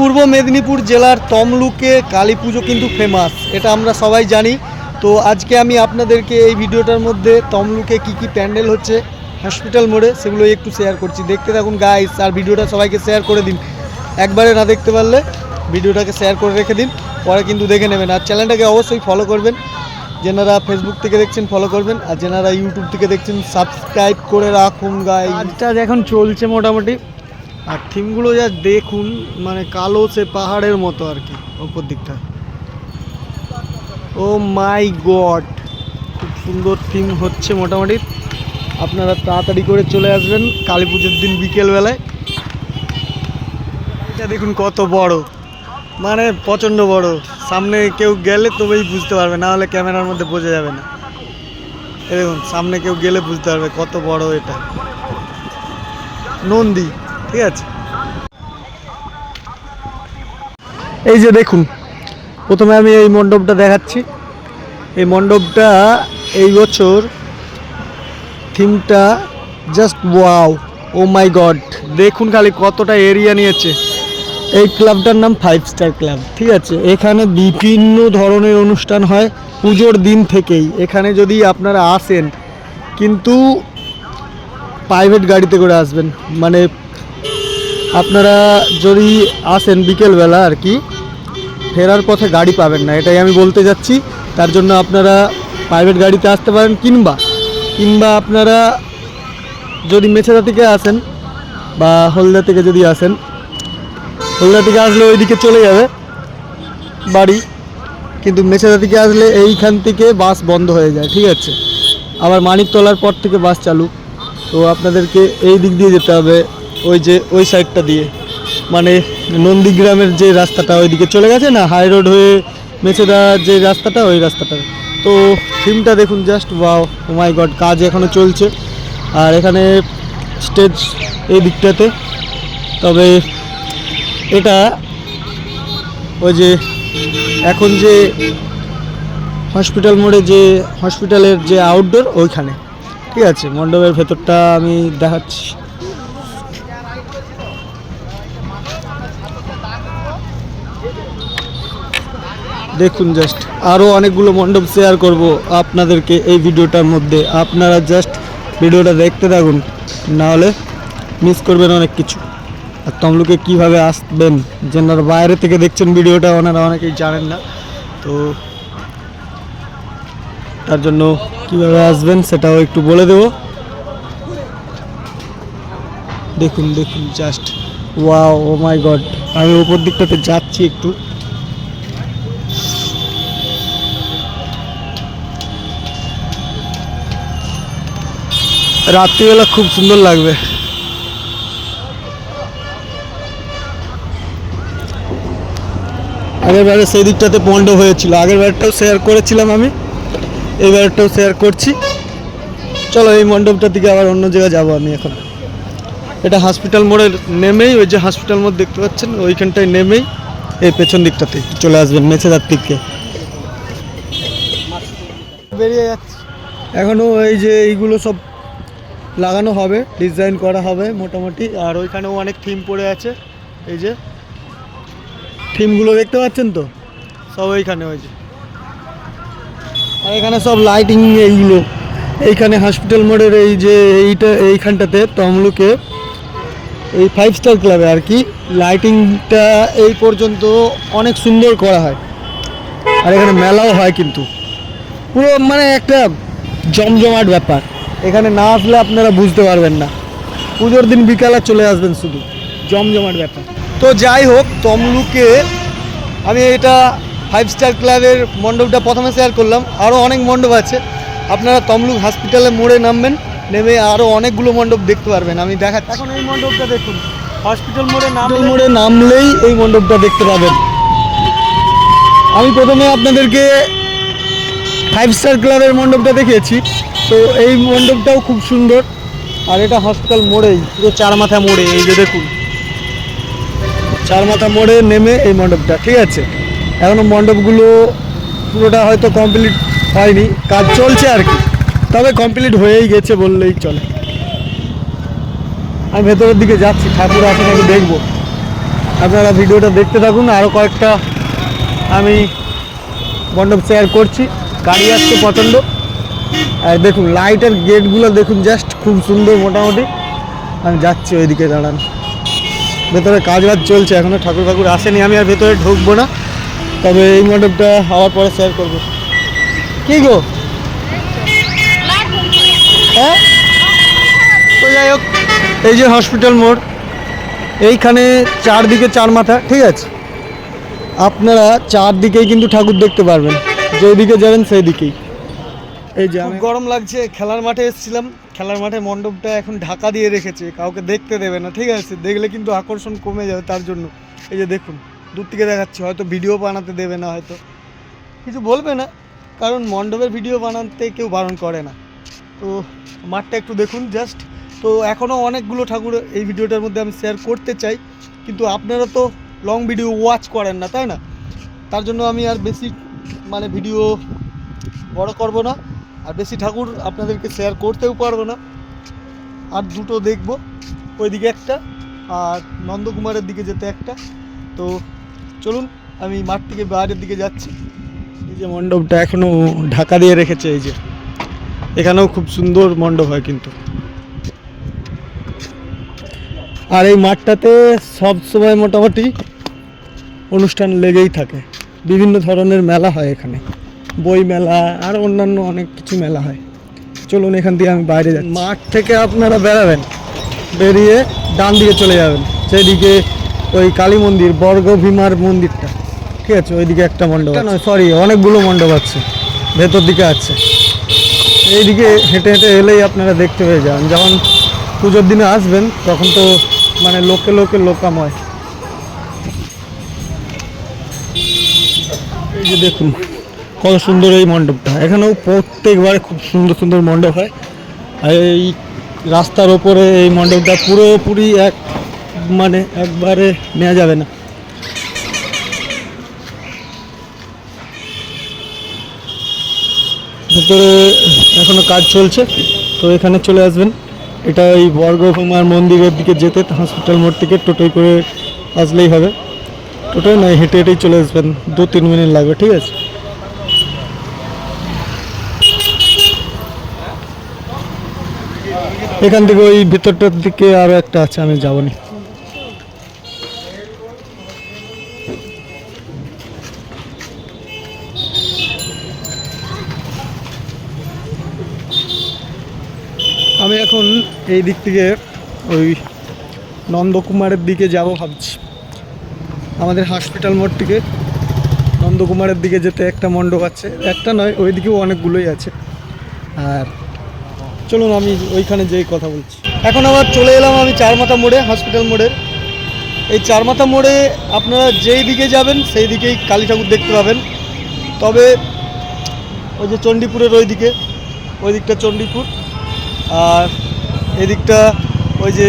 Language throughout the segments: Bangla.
পূর্ব মেদিনীপুর জেলার তমলুকে কালী পুজো কিন্তু ফেমাস এটা আমরা সবাই জানি। তো আজকে আমি আপনাদেরকে এই ভিডিওটার মধ্যে তমলুকে কি কি প্যান্ডেল হচ্ছে হসপিটাল মোড়ে, সেগুলো একটু শেয়ার করছি। দেখতে থাকুন গাইস আর ভিডিওটা সবাইকে শেয়ার করে দিন। একবারে না দেখতে পারলে ভিডিওটাকে শেয়ার করে রেখে দিন, পরে কিন্তু দেখে নেবেন। আর চ্যানেলটাকে অবশ্যই ফলো করবেন। যেনারা ফেসবুক থেকে দেখছেন ফলো করবেন। আর যেনারা ইউটিউব থেকে দেখছেন সাবস্ক্রাইব করে রাখুন গাই এখন চলছে মোটামুটি। আর থিমগুলো যা দেখুন মানে কালো সে পাহাড়ের মতো আর কি, ওপর দিকটা। ও মাই গড, খুব সুন্দর থিম হচ্ছে মোটামুটি। আপনারা তাড়াতাড়ি করে চলে আসবেন কালী পুজোর দিন বিকেলবেলায়। এটা দেখুন কত বড় মানে প্রচণ্ড বড়। সামনে কেউ গেলে তবেই বুঝতে পারবে, না হলে ক্যামেরার মধ্যে বোঝা যাবে না। দেখুন, সামনে কেউ গেলে বুঝতে পারবে কত বড় এটা। নন্দী ঠিক আছে। এই যে দেখুন, প্রথমে আমি এই মণ্ডপটা দেখাচ্ছি। এই মণ্ডপটা এই বছর থিমটা just wow oh my god দেখুন খালি কতটা এরিয়া নিয়েছে। এই ক্লাবটার নাম ফাইভ স্টার ক্লাব ঠিক আছে? এখানে বিভিন্ন ধরনের অনুষ্ঠান হয় পুজোর দিন থেকেই। এখানে যদি আপনারা আসেন, কিন্তু প্রাইভেট গাড়িতে করে আসবেন। মানে আপনারা যদি আসেন বিকেলবেলা আর কি, ফেরার পথে গাড়ি পাবেন না, এটাই আমি বলতে যাচ্ছি। তার জন্য আপনারা প্রাইভেট গাড়িতে আসতে পারেন কিংবা কিংবা আপনারা যদি মেছেদা থেকে আসেন বা হলদা থেকে যদি আসেন, হলদা থেকে আসলে ওইদিকে চলে যাবে বাড়ি। কিন্তু মেছেদা থেকে আসলে এইখান থেকে বাস বন্ধ হয়ে যায়, ঠিক আছে? আবার মানিকতলার পর থেকে বাস চালু। তো আপনাদেরকে এই দিক দিয়ে যেতে হবে। ওই যে, ওই সাইডটা দিয়ে। মানে নন্দীগ্রামের যে রাস্তাটা ওইদিকে চলে গেছে না হাই রোড হয়ে মেছেদা যে রাস্তাটা, ওই রাস্তাটা। তো থিমটা দেখুন জাস্ট ওয়াও মাই গড কাজ এখনও চলছে। আর এখানে স্টেজ এই দিকটাতে, তবে এটা ওই যে এখন যে হসপিটাল মোড়ে যে হসপিটালের যে আউটডোর ওইখানে। ঠিক আছে, মণ্ডপের ভেতরটা আমি দেখাচ্ছি। দেখুন জাস্ট আরও অনেকগুলো মণ্ডপ শেয়ার করব আপনাদেরকে এই ভিডিওটার মধ্যে। আপনারা জাস্ট ভিডিওটা দেখতে থাকুন, নাহলে মিস করবেন অনেক কিছু। আর তমলুকে কীভাবে আসবেন, যেনারা বাইরে থেকে দেখছেন ভিডিওটা, ওনারা অনেকেই জানেন না। তো তার জন্য কীভাবে আসবেন সেটাও একটু বলে দেবো। দেখুন দেখুন just wow oh my god আমি উপর দিকটাতে যাচ্ছি একটু। রাত্রিবেলা খুব সুন্দর লাগবে। আগের বারে সেই দিকটাতে পণ্ড হয়েছিল। আগের বারটাও শেয়ার করেছিলাম আমি। এই বারটাও শেয়ার করছি। চলো এই মণ্ডপটার দিকে আবার অন্য জায়গায় যাব আমি এখন। এটা হসপিটাল মোড়ে নেমেই ওই যে হসপিটাল মোড় দেখতে পাচ্ছেন ওইখানটায় নেমেই এই পেছন দিকটাতে চলে আসবেন মেছেদার দিকে। বেরিয়ে যাচ্ছে। এখনও এই যে এইগুলো সব লাগানো হবে ডিজাইন করা হবে মোটামুটি। আর ওইখানেও অনেক থিম পড়ে আছে। এই যে থিমগুলো দেখতে পাচ্ছেন তো? সব ওইখানে ওই যে। আর এখানে সব লাইটিং এইগুলো। এইখানে হসপিটাল মোড়ের এই যে এইটা, এইখানটাতে তমলুকে এই ফাইভ স্টার ক্লাবে আর কি লাইটিংটা এই পর্যন্ত অনেক সুন্দর করা হয়। আর এখানে মেলাও হয় কিন্তু। পুরো মানে একটা জমজমাট ব্যাপার। এখানে না আসলে আপনারা বুঝতে পারবেন না। পুজোর দিন বিকালে চলে আসবেন শুধু। জমজমাট ব্যাপার। তো যাই হোক তমলুকে আমি এটা ফাইভ স্টার ক্লাবের মণ্ডপটা প্রথমে শেয়ার করলাম। আরও অনেক মণ্ডপ আছে। আপনারা তমলুক হসপিটালে মোড়ে নামবেন নেমে আরও অনেকগুলো মণ্ডপ দেখতে পারবেন। আমি দেখাচ্ছি। এখন এই মণ্ডপটা দেখুন। হসপিটাল মোড়ে নাম মোড়ে নামলেই এই মণ্ডপটা দেখতে পাবেন। আমি প্রথমে আপনাদেরকে ফাইভ স্টার ক্লাবের মণ্ডপটা দেখিয়েছি। তো এই মণ্ডপটাও খুব সুন্দর। আর এটা হসপিটাল মোড়েই। পুরো চার মাথা মোড়ে, এই যে দেখুন। চার মাথা মোড়ে নেমে এই মণ্ডপটা, ঠিক আছে? এখনও মণ্ডপগুলো পুরোটা হয়তো কমপ্লিট হয়নি। কাজ চলছে আর কি। তবে কমপ্লিট হয়েই গেছে বললেই চলে। আমি ভেতরের দিকে যাচ্ছি, ঠাকুর আছে নাকি দেখব। আপনারা ভিডিওটা দেখতে থাকুন। আরও কয়েকটা আমি মণ্ডপ শেয়ার করছি। গাড়ি আসছে প্রচণ্ড আর দেখুন লাইটের গেটগুলো দেখুন জাস্ট খুব সুন্দর মোটামুটি। আমি যাচ্ছি ওইদিকে, দাঁড়ান। ভেতরে কাজ বাজ চলছে এখনও ঠাকুর ঠাকুর আসেনি, আমি আর ভেতরে ঢুকবো না। তবে এই মণ্ডপটা হওয়ার পরে শেয়ার করব। কি গো? হ্যাঁ? যাই হোক, এই যে হসপিটাল মোড়, এইখানে চারদিকে চার মাথা, ঠিক আছে? আপনারা চারদিকেই কিন্তু ঠাকুর দেখতে পারবেন। যেদিকে যাবেন সেই দিকেই এই যে আমি গরম লাগছে খেলার মাঠে এসেছিলাম। খেলার মাঠে মণ্ডপটা এখন ঢাকা দিয়ে রেখেছে কাউকে দেখতে দেবে না ঠিক আছে? দেখলে কিন্তু আকর্ষণ কমে যাবে তার জন্য। এই যে দেখুন দূর থেকে দেখাচ্ছি হয়তো ভিডিও বানাতে দেবে না হয়তো। কিছু বলবে না কারণ মণ্ডপের ভিডিও বানাতে কেউ বারণ করে না। তো মাঠটা একটু দেখুন জাস্ট তো এখনও অনেকগুলো ঠাকুর এই ভিডিওটার মধ্যে আমি শেয়ার করতে চাই কিন্তু আপনারা তো লং ভিডিও ওয়াচ করেন না তাই না? তার জন্য আমি আর বেশি মানে ভিডিও বড় করব না, আর বেশি ঠাকুর আপনাদেরকে শেয়ার করতেও পারব না। আর দুটো দেখব, ওইদিকে একটা, আর নন্দকুমারের দিকে যেতে একটা। তো চলুন, আমি মাঠ থেকে বাইরের দিকে যাচ্ছি। এই যে মণ্ডপটা এখনও ঢাকা দিয়ে রেখেছে, এই যে। এখানেও খুব সুন্দর মণ্ডপ হয় কিন্তু। আর এই মাঠটাতে সব সময় মোটামুটি অনুষ্ঠান লেগেই থাকে। বিভিন্ন ধরনের মেলা হয় এখানে। বই মেলা আর অন্যান্য অনেক কিছু মেলা হয়। চলুন এখান থেকে আমি বাইরে যাচ্ছি। মাঠ থেকে আপনারা বেরাবেন। বেরিয়ে ডান দিকে চলে যাবেন। সেদিকে ওই কালী মন্দির বর্গ ভীমার মন্দিরটা। ঠিক আছে? ওইদিকে একটা মণ্ডপ নয় সরি অনেকগুলো মণ্ডপ আছে। ভেতর দিকে আছে। এইদিকে হেঁটে হেঁটে এলেই আপনারা দেখতে পেয়ে যান। যখন পুজোর দিনে আসবেন তখন তো মানে লোকে লোকে লোকাময়। যে দেখুন, কত সুন্দর এই মণ্ডপটা। এখানেও প্রত্যেকবারে খুব সুন্দর সুন্দর মণ্ডপ হয়। আর এই রাস্তার ওপরে এই মণ্ডপটা পুরোপুরি এক মানে একবারে নেওয়া যাবে না। ভেতরে এখনও কাজ চলছে, তো এখানে চলে আসবেন। এটা এই বর্গভূমার মন্দিরের দিকে যেতে হসপিটাল মোড় থেকে টোটোয় করে আসলেই হবে। টোটোয় নয় হেঁটে হেঁটেই চলে আসবেন, দু তিন মিনিট লাগবে, ঠিক আছে? এখান থেকে ওই ভিতরটার দিকে আরও একটা আছে, আমি যাবনি। আমি এখন এই দিক থেকে ওই নন্দকুমারের দিকে যাব ভাবছি। আমাদের হসপিটাল মোড় থেকে নন্দকুমারের দিকে যেতে একটা মণ্ডপ আছে। একটা নয় ওই দিকেও অনেকগুলোই আছে। আর চলুন, আমি ওইখানে যেই কথা বলছি। এখন আবার চলে এলাম আমি চারমাথা মোড়ে হসপিটাল মোড়ের এই চারমাথা মোড়ে আপনারা যেই দিকে যাবেন, সেই দিকেই কালী ঠাকুর দেখতে পাবেন। তবে ওই যে চণ্ডীপুরের ওই দিকে ওই দিকটা চণ্ডীপুর। আর এদিকটা ওই যে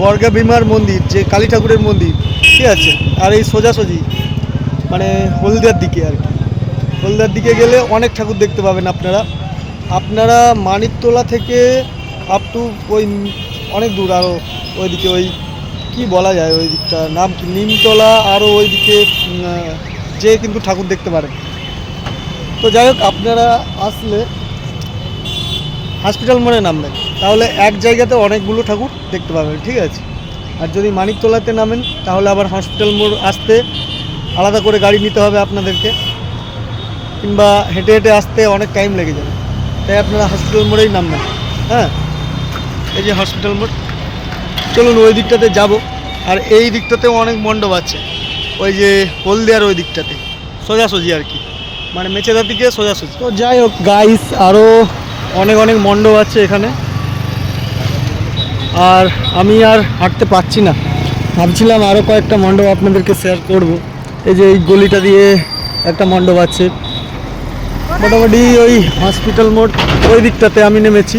বর্গা ভীমার মন্দির, যে কালী ঠাকুরের মন্দির। ঠিক আছে আর এই সোজাসুজি মানে হলদিয়ার দিকে আর কি। হলদিয়ার দিকে গেলে অনেক ঠাকুর দেখতে পাবেন আপনারা। আপনারা মানিকতলা থেকে আপ টু ওই অনেক দূর আরও ওইদিকে ওই কি বলা যায় ওই দিকটা, নাম কি, নিমতলা আরও ওইদিকে যে কিন্তু ঠাকুর দেখতে পারেন। তো যাই হোক, আপনারা আসলে হসপিটাল মোড়ে নামবেন। তাহলে এক জায়গাতে অনেকগুলো ঠাকুর দেখতে পাবেন, ঠিক আছে? আর যদি মানিকতলাতে নামেন, তাহলে আবার হসপিটাল মোড় আসতে আলাদা করে গাড়ি নিতে হবে আপনাদেরকে। কিংবা হেঁটে হেঁটে আসতে অনেক টাইম লেগে যাবে। তাই আপনারা হসপিটাল মোড়েই নামবেন। হ্যাঁ? এই যে হসপিটাল মোড়। চলুন ওই দিকটাতে যাব। আর এই দিকটাতেও অনেক মণ্ডপ আছে। ওই যে হলদিয়ার ওই দিকটাতে। সোজাসুজি আর কি। মানে মেচেদা দিকে সোজাসুজি। তো যাই হোক গাইস আরও অনেক অনেক মণ্ডপ আছে এখানে। আর আমি আর হাঁটতে পারছি না। ভাবছিলাম আরও কয়েকটা মণ্ডপ আপনাদেরকে শেয়ার করব। এই যে এই গলিটা দিয়ে একটা মণ্ডপ আছে। মোটামুটি ওই হসপিটাল মোড় ওই দিকটাতে আমি নেমেছি।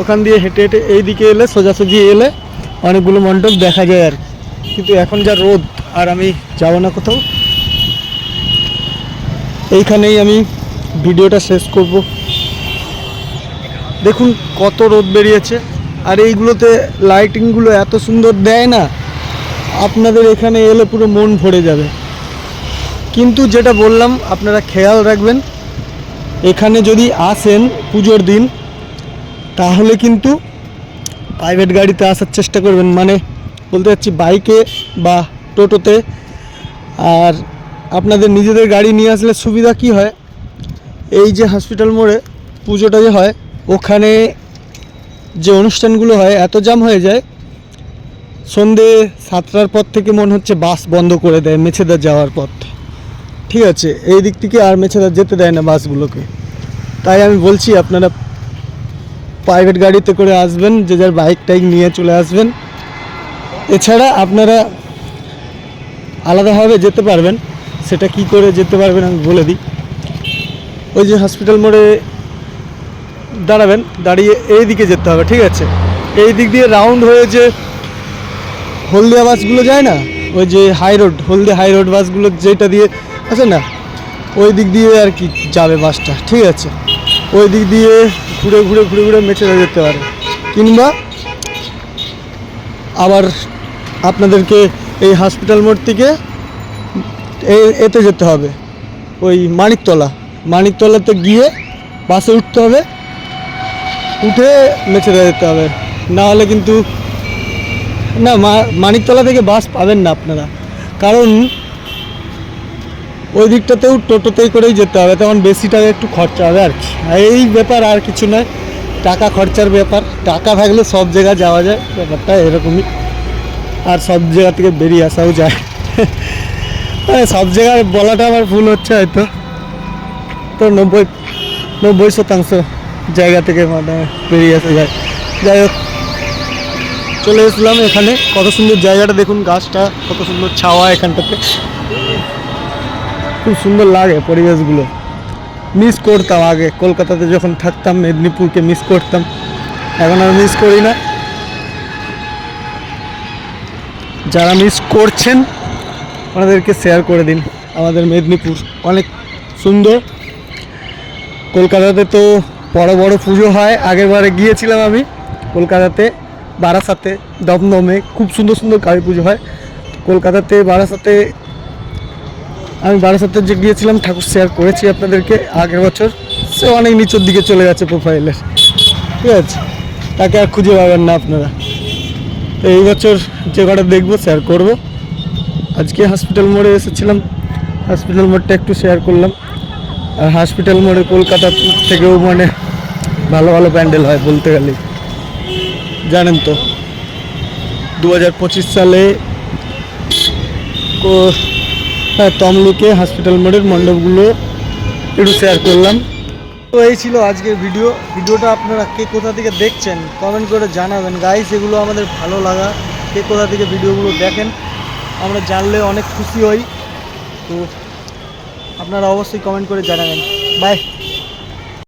ওখান দিয়ে হেঁটে হেঁটে এই দিকে এলে সোজাসুজি এলে অনেকগুলো মণ্ডপ দেখা যায় আর। কিন্তু এখন যা রোদ, আর আমি যাব না কোথাও। এইখানেই আমি ভিডিওটা শেষ করব। দেখুন কত রোদ বেরিয়েছে। আর এইগুলোতে লাইটিংগুলো এত সুন্দর দেয় না, আপনাদের এখানে এলে পুরো মন ভরে যাবে। কিন্তু যেটা বললাম, আপনারা খেয়াল রাখবেন, এখানে যদি আসেন পুজোর দিন, তাহলে কিন্তু প্রাইভেট গাড়িতে আসার চেষ্টা করবেন। মানে বলতে চাচ্ছি বাইকে বা টোটোতে। আর আপনাদের নিজেদের গাড়ি নিয়ে আসলে সুবিধা কি হয়? এই যে হসপিটাল মোড়ে পুজোটা যে হয়, ওখানে যে অনুষ্ঠানগুলো হয়, এত জাম হয়ে যায়, সন্ধে সাতটার পর থেকে মনে হচ্ছে বাস বন্ধ করে দেয়, মেছেদা যাওয়ার পথ। ঠিক আছে, এই দিক থেকে আর মেছেদা যেতে দেয় না বাসগুলোকে। তাই আমি বলছি, আপনারা প্রাইভেট গাড়িতে করে আসবেন, যে যার বাইক টাইক নিয়ে চলে আসবেন। এছাড়া আপনারা আলাদাভাবে যেতে পারবেন। সেটা কি করে যেতে পারবেন আমি বলে দিই। ওই যে হসপিটাল মোড়ে দাঁড়াবেন, দাঁড়িয়ে এই দিকে যেতে হবে, ঠিক আছে? এই দিক দিয়ে রাউন্ড হয়ে যে হলদিয়া বাসগুলো যায় না, ওই যে high road Haldia high road বাসগুলো যেটা দিয়ে আছে না, ওই দিক দিয়ে আর কি যাবে বাসটা, ঠিক আছে? ওই দিক দিয়ে ঘুরে ঘুরে ঘুরে ঘুরে মেচে যেতে পারে। কিংবা আবার আপনাদেরকে এই হসপিটাল মোড় থেকে এতে যেতে হবে, ওই মানিকতলা। মানিকতলাতে গিয়ে বাসে উঠতে হবে উঠে মেছেদা যেতে হবে। না হলে কিন্তু না মানিকতলা থেকে বাস পাবেন না আপনারা। কারণ ওই দিকটাতেও টোটোতেই করেই যেতে হবে, তখন বেশি টাকা একটু খরচা হবে আর কি। এই ব্যাপার আর কিছু নয়, টাকা খরচার ব্যাপার। টাকা থাকলে সব জায়গায় যাওয়া যায়, ব্যাপারটা এরকমই। আর সব জায়গা থেকে বেরিয়ে আসাও যায়। সব জায়গায় বলাটা আমার ভুল হচ্ছে হয়তো। তো নব্বই নব্বই শতাংশ। জায়গা থেকে মানে বেরিয়ে আসা যায়। যাই হোক, চলে এসলাম এখানে। কত সুন্দর জায়গাটা দেখুন, গাছটা, কত সুন্দর ছাওয়া এখানটাতে। খুব সুন্দর লাগে পরিবেশগুলো। মিস করতাম আগে, কলকাতাতে যখন থাকতাম, মেদিনীপুরকে মিস করতাম। এখন আর মিস করি না। যারা মিস করছেন, ওনাদেরকে শেয়ার করে দিন। আমাদের মেদিনীপুর অনেক সুন্দর। কলকাতাতে তো বড় বড় পুজো হয়। আগেরবারে গিয়েছিলাম আমি কলকাতাতে, বারাসাতে, দমদমে। খুব সুন্দর সুন্দর কালী পুজো হয়। কলকাতাতে, বারাসাতে, আমি বারাসাতে যে গিয়েছিলাম, ঠাকুর শেয়ার করেছি আপনাদেরকে আগের বছর। সে অনেক নিচের দিকে চলে গেছে প্রোফাইলের ঠিক আছে? তাকে আর খুঁজে পাবেন না আপনারা। তো এই বছর যে কটা দেখব শেয়ার করব। আজকে হসপিটাল মোড়ে এসেছিলাম। হসপিটাল মোড়টা একটু শেয়ার করলাম। আর হসপিটাল মোড়ে কলকাতা থেকেও মানে ভালো ভালো প্যান্ডেল হয় বলতে গেলে। জানেন তো দু হাজার পঁচিশ সালে কো- হ্যাঁ তমলুকে হসপিটাল মোড়ের মণ্ডপগুলো একটু শেয়ার করলাম। তো এই ছিল আজকের ভিডিও ভিডিওটা আপনারা কে কোথা থেকে দেখছেন কমেন্ট করে জানাবেন। গাইস এগুলো আমাদের ভালো লাগা। কে কোথা থেকে ভিডিওগুলো দেখেন, আমরা জানলে অনেক খুশি হই। তো আপনারা অবশ্যই কমেন্ট করে জানাবেন। বাই